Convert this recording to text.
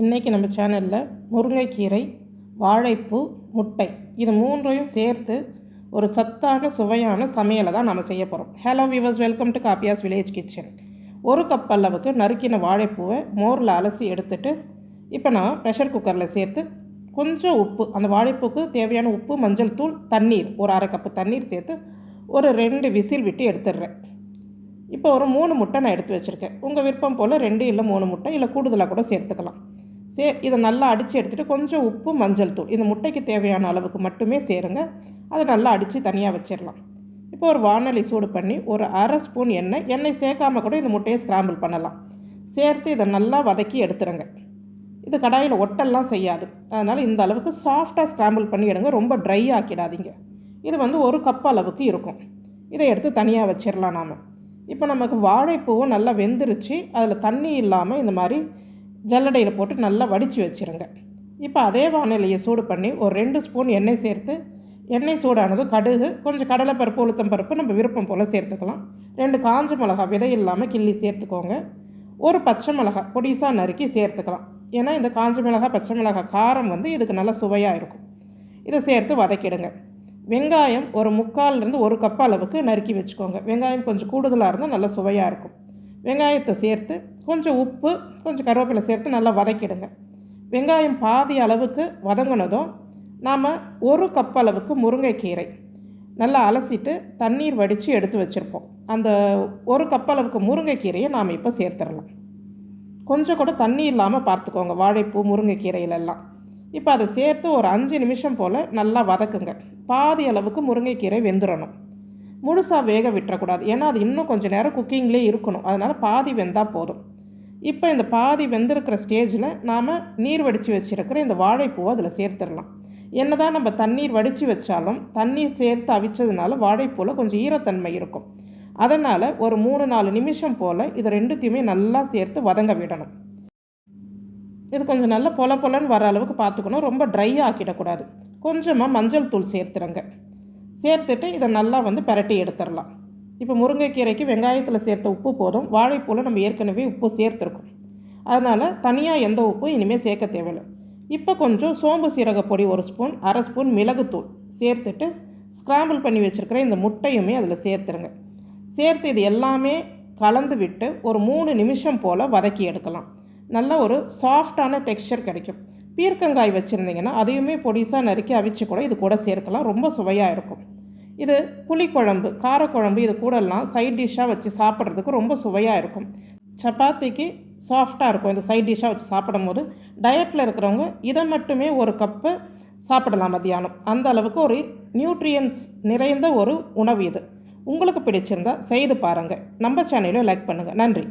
இன்றைக்கி நம்ம சேனலில் முருங்கைக்கீரை வாழைப்பூ முட்டை இது மூன்றையும் சேர்த்து ஒரு சத்தான சுவையான சமையலை தான் நம்ம செய்ய போகிறோம் hello viewers welcome to Kaapiyas village kitchen ஒரு கப் அளவுக்கு நறுக்கின வாழைப்பூவை மோரில் அலசி எடுத்துட்டு இப்போ நான் ப்ரெஷர் குக்கரில் சேர்த்து கொஞ்சம் உப்பு அந்த வாழைப்பூக்கு தேவையான உப்பு மஞ்சள் தூள் தண்ணீர் ஒரு அரை கப்பு தண்ணீர் சேர்த்து ஒரு ரெண்டு விசில் விட்டு எடுத்துடுறேன். இப்போ ஒரு மூணு முட்டை நான் எடுத்து வச்சுருக்கேன். உங்கள் விருப்பம் போல் ரெண்டு இல்லை மூணு முட்டை இல்லை கூடுதலாக கூட சேர்த்துக்கலாம். சே இதை நல்லா அடித்து எடுத்துகிட்டு கொஞ்சம் உப்பு மஞ்சள் தூள். இந்த முட்டைக்கு தேவையான அளவுக்கு மட்டுமே சேருங்க. அதை நல்லா அடித்து தனியாக வச்சிடலாம். இப்போ ஒரு வானொலி சூடு பண்ணி ஒரு அரை ஸ்பூன் எண்ணெய். எண்ணெய் சேர்க்காம கூட இந்த முட்டையை ஸ்க்ராம்பிள் பண்ணலாம். சேர்த்து இதை நல்லா வதக்கி எடுத்துருங்க. இது கடாயில் ஒட்டெல்லாம் செய்யாது. அதனால் இந்த அளவுக்கு சாஃப்டாக ஸ்க்ராம்பிள் பண்ணி எடுங்க. ரொம்ப ட்ரை ஆக்கிடாதீங்க. இது வந்து ஒரு கப் அளவுக்கு இருக்கும். இதை எடுத்து தனியாக வச்சிடலாம் நாம். இப்போ நமக்கு வாழைப்பூவும் நல்லா வெந்துருச்சு. அதில் தண்ணி இல்லாமல் இந்த மாதிரி ஜல்லடையில் போட்டு நல்லா வடித்து வச்சுருங்க. இப்போ அதே வானிலையை சூடு பண்ணி ஒரு ரெண்டு ஸ்பூன் எண்ணெய் சேர்த்து எண்ணெய் சூடானது கடுகு கொஞ்சம் கடலைப்பருப்பு உளுத்தம் பருப்பு நம்ம விருப்பம் போல் சேர்த்துக்கலாம். ரெண்டு காஞ்ச மிளகா விதை இல்லாமல் கிள்ளி சேர்த்துக்கோங்க. ஒரு பச்சை மிளகா பொடிசாக நறுக்கி சேர்த்துக்கலாம். ஏன்னா இந்த காஞ்ச மிளகா பச்சை மிளகா காரம் வந்து இதுக்கு நல்லா சுவையாக இருக்கும். இதை சேர்த்து வதக்கிடுங்க. வெங்காயம் ஒரு முக்கால்லேருந்து ஒரு கப் அளவுக்கு நறுக்கி வச்சுக்கோங்க. வெங்காயம் கொஞ்சம் கூடுதலாக இருந்தால் நல்லா சுவையாக இருக்கும். வெங்காயத்தை சேர்த்து கொஞ்சம் உப்பு கொஞ்சம் கருவேப்பிலை சேர்த்து நல்லா வதக்கிடுங்க. வெங்காயம் பாதி அளவுக்கு வதங்கினதும் நாம் ஒரு கப் அளவுக்கு முருங்கைக்கீரை நல்லா அலசிட்டு தண்ணீர் வடித்து எடுத்து வச்சுருப்போம். அந்த ஒரு கப் அளவுக்கு முருங்கைக்கீரையை நாம் இப்போ சேர்த்துடலாம். கொஞ்சம் கூட தண்ணி இல்லாமல் பார்த்துக்கோங்க வாழைப்பூ முருங்கைக்கீரையிலெல்லாம். இப்போ அதை சேர்த்து ஒரு அஞ்சு நிமிஷம் போல் நல்லா வதக்குங்க. பாதி அளவுக்கு முருங்கைக்கீரை வெந்துடணும் முழுசாக வேக விட்டுறக்கூடாது. ஏன்னா அது இன்னும் கொஞ்சம் நேரம் குக்கிங்லேயே இருக்கணும். அதனால் பாதி வெந்தால் போதும். இப்போ இந்த பாதி வெந்திருக்கிற ஸ்டேஜில் நாம் நீர் வடித்து வச்சுருக்கிற இந்த வாழைப்பூவை அதில் சேர்த்துடலாம். என்ன தான் நம்ம தண்ணீர் வடித்து வச்சாலும் தண்ணீர் சேர்த்து அவிச்சதுனால வாழைப்பூவில் கொஞ்சம் ஈரத்தன்மை இருக்கும். அதனால் ஒரு மூணு நாலு நிமிஷம் போல் இது ரெண்டுத்தையுமே நல்லா சேர்த்து வதங்க விடணும். இது கொஞ்சம் நல்லா பொல பொலன்னு வர அளவுக்கு பார்த்துக்கணும். ரொம்ப ட்ரை ஆக்கிடக்கூடாது. கொஞ்சமாக மஞ்சள் தூள் சேர்த்துருங்க சேர்த்துட்டு இதை நல்லா வந்து பரட்டி எடுத்துடலாம். இப்போ முருங்கைக்கீரைக்கு வெங்காயத்தில் சேர்த்த உப்பு போதும். வாழைப்பூவில் நம்ம ஏற்கனவே உப்பு சேர்த்துருக்கோம். அதனால் தனியாக எந்த உப்பும் இனிமேல் சேர்க்க தேவையில்லை. இப்போ கொஞ்சம் சோம்பு சீரக பொடி ஒரு ஸ்பூன் அரை ஸ்பூன் மிளகுத்தூள் சேர்த்துட்டு ஸ்க்ராம்பிள் பண்ணி வச்சுருக்கிற இந்த முட்டையுமே அதில் சேர்த்துருங்க. சேர்த்து இது எல்லாமே கலந்து விட்டு ஒரு மூணு நிமிஷம் போல் வதக்கி எடுக்கலாம். நல்ல ஒரு சாஃப்டான டெக்ஸ்சர் கிடைக்கும். பீர்க்கங்காய் வச்சுருந்தீங்கன்னா அதையுமே பொடிசாக நறுக்கி அவிச்சு கூட இது கூட சேர்க்கலாம். ரொம்ப சுவையாக இருக்கும். இது புளிக்குழம்பு காரக்குழம்பு இது கூடலாம் சைட் டிஷ்ஷாக வச்சு சாப்பிட்றதுக்கு ரொம்ப சுவையாக இருக்கும். சப்பாத்திக்கு சாஃப்டாக இருக்கும் இந்த சைட் டிஷ்ஷாக வச்சு சாப்பிடும்போது. டயட்டில் இருக்கிறவங்க இதை மட்டுமே ஒரு கப்பு சாப்பிடலாம் மதியானம் அந்த அளவுக்கு ஒரு நியூட்ரியன்ஸ் நிறைந்த ஒரு உணவு இது. உங்களுக்கு பிடிச்சிருந்தா செய்து பாருங்கள் நம்ம சேனலில் லைக் பண்ணுங்கள் நன்றி.